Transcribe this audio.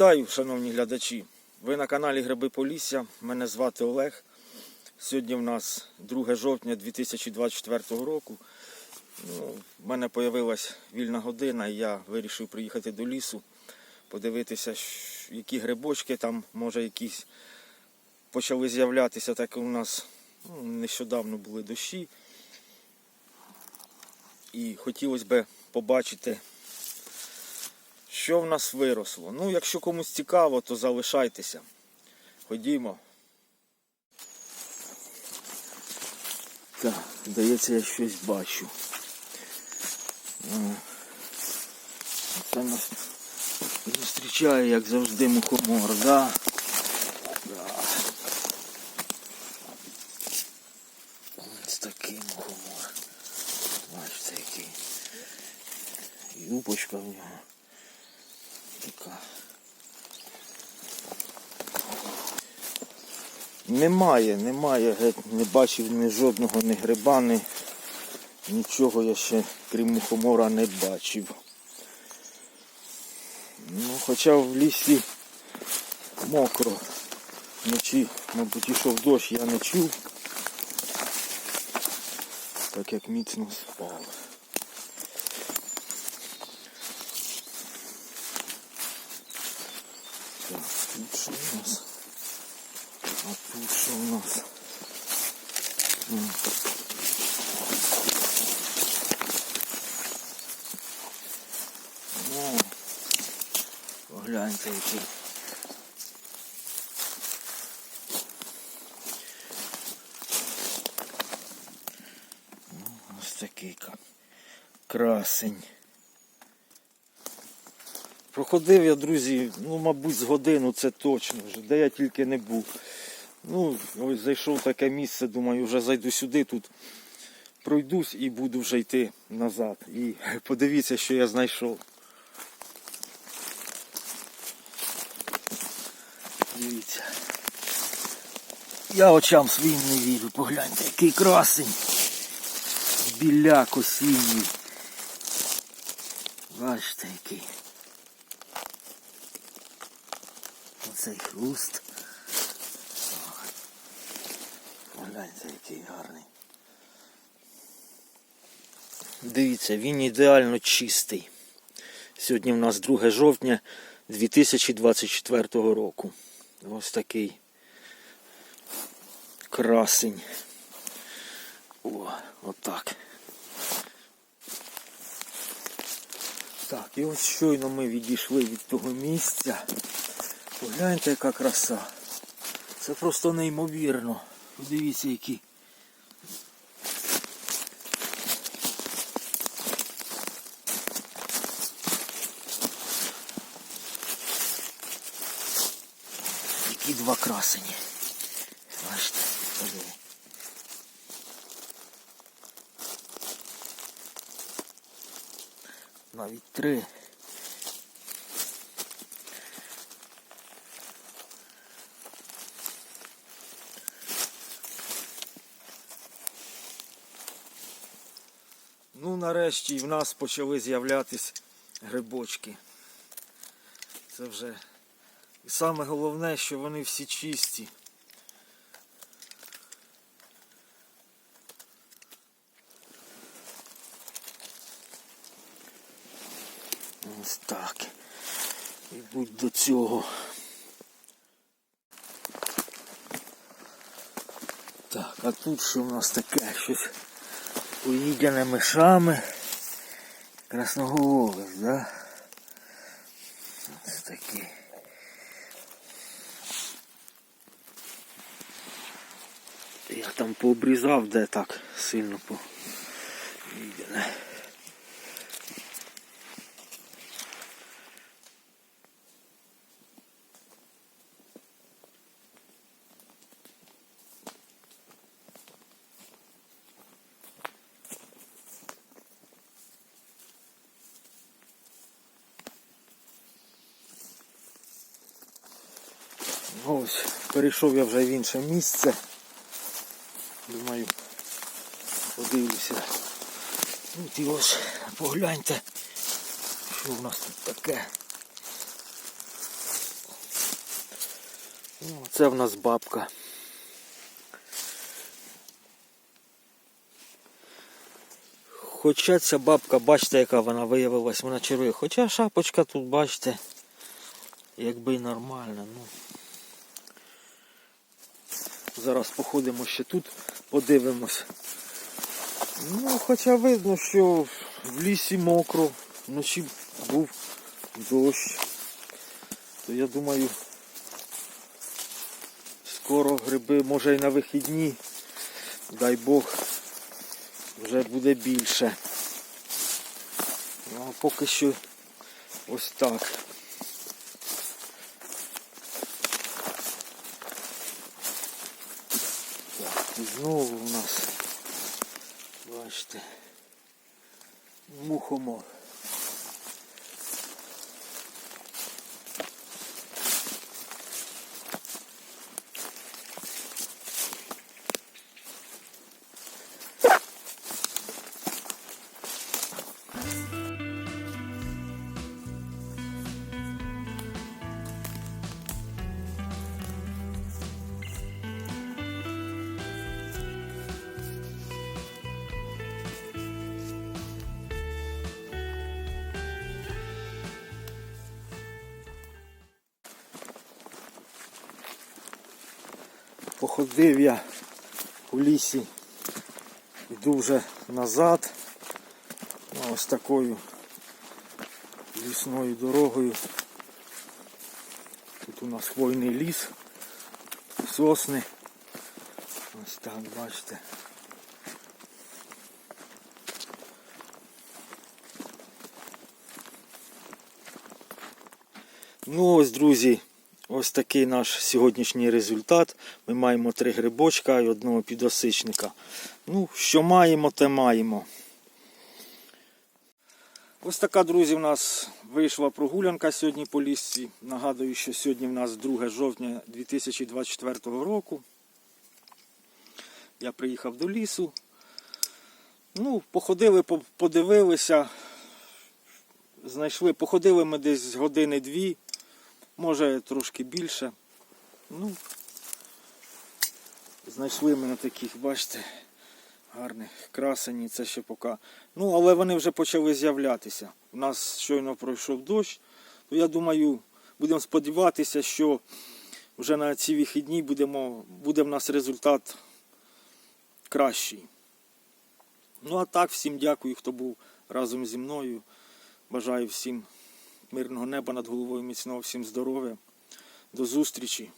Вітаю, шановні глядачі. Ви на каналі Гриби Полісся. Мене звати Олег. Сьогодні в нас 2 жовтня 2024 року. Ну, в мене з'явилася вільна година, і я вирішив приїхати до лісу, подивитися, які грибочки там, може, якісь почали з'являтися, так як у нас ну, нещодавно були дощі. І хотілося б побачити, що в нас виросло. Ну, якщо комусь цікаво, то залишайтеся. Ходімо. Так, здається, я щось бачу. М. Це нас зустрічає, як завжди, мухомор, да? Да. Ось такий мухомор. Бачите, який. В нього. Така. Немає, немає, геть не бачив ні жодного ні гриба, ні нічого я ще, крім мухомора, не бачив. Ну, хоча в лісі мокро. Вночі, мабуть, ішов дощ, я не чув. Так як міцно спав. Так, тут що у нас? А тут що у нас? Ну, погляньте який. Ну, Ось такий красень. Проходив я, друзі, ну, мабуть, з годину це точно вже, де я тільки не був. Ну, ось зайшов в таке місце, думаю, вже зайду сюди, тут пройдусь і буду вже йти назад. І подивіться, що я знайшов. Дивіться. Я очам своїм не вірю. Погляньте, який красень. Біляк осінній. Бачите, який. Оцей хруст. Погляньте, який гарний. Дивіться, він ідеально чистий. Сьогодні в нас 2 жовтня 2024 року. Ось такий красень. О, отак. Так, і ось щойно ми відійшли від того місця. Погляньте, яка краса. Це просто неймовірно. Подивіться, які. Які два красені. Бачите, подиви. Навіть три. Ну, нарешті в нас почали з'являтись грибочки. Це вже і саме головне, що вони всі чисті. Ось так. І будь до цього. Так, а тут що в нас таке? Щось поїдяне мишами. Красноголовець, да? Ось такий. Я там пообрізав, де так сильно по. Їдене. Ось, перейшов я вже в інше місце. Думаю, подивлюся. От і ось погляньте, що в нас тут таке. Ну, Це в нас бабка. Хоча ця бабка, бачите, яка вона виявилась, вона чарує. Хоча шапочка тут, бачите, якби нормальна. Ну. Зараз походимо ще тут, подивимось. Ну, хоча видно, що в лісі мокро, вночі був дощ. То я думаю, скоро гриби, може і на вихідні, дай Бог, вже буде більше. Ну, а поки що ось так. Знову у нас, бачите, мухомор. Походив я у лісі, йду вже назад. Ну, Ось такою лісною дорогою. Тут у нас хвойний ліс, сосни. Ось так, бачите. Ну ось, друзі, ось такий наш сьогоднішній результат. Ми маємо три грибочка і одного підосичника. Ну, що маємо, те маємо. Ось така, друзі, в нас вийшла прогулянка сьогодні по лісці. Нагадую, що сьогодні в нас 2 жовтня 2024 року. Я приїхав до лісу. Ну, походили, подивилися. Знайшли, походили ми десь години-дві, може трошки більше. Ну, знайшли ми на таких, бачите, гарних красені, це ще поки. Ну, але вони вже почали з'являтися. У нас щойно пройшов дощ, то я думаю, будемо сподіватися, що вже на ці вихідні будемо, буде в нас результат кращий. Ну а так, всім дякую, хто був разом зі мною. Бажаю всім мирного неба над головою, міцного, всім здоров'я. До зустрічі!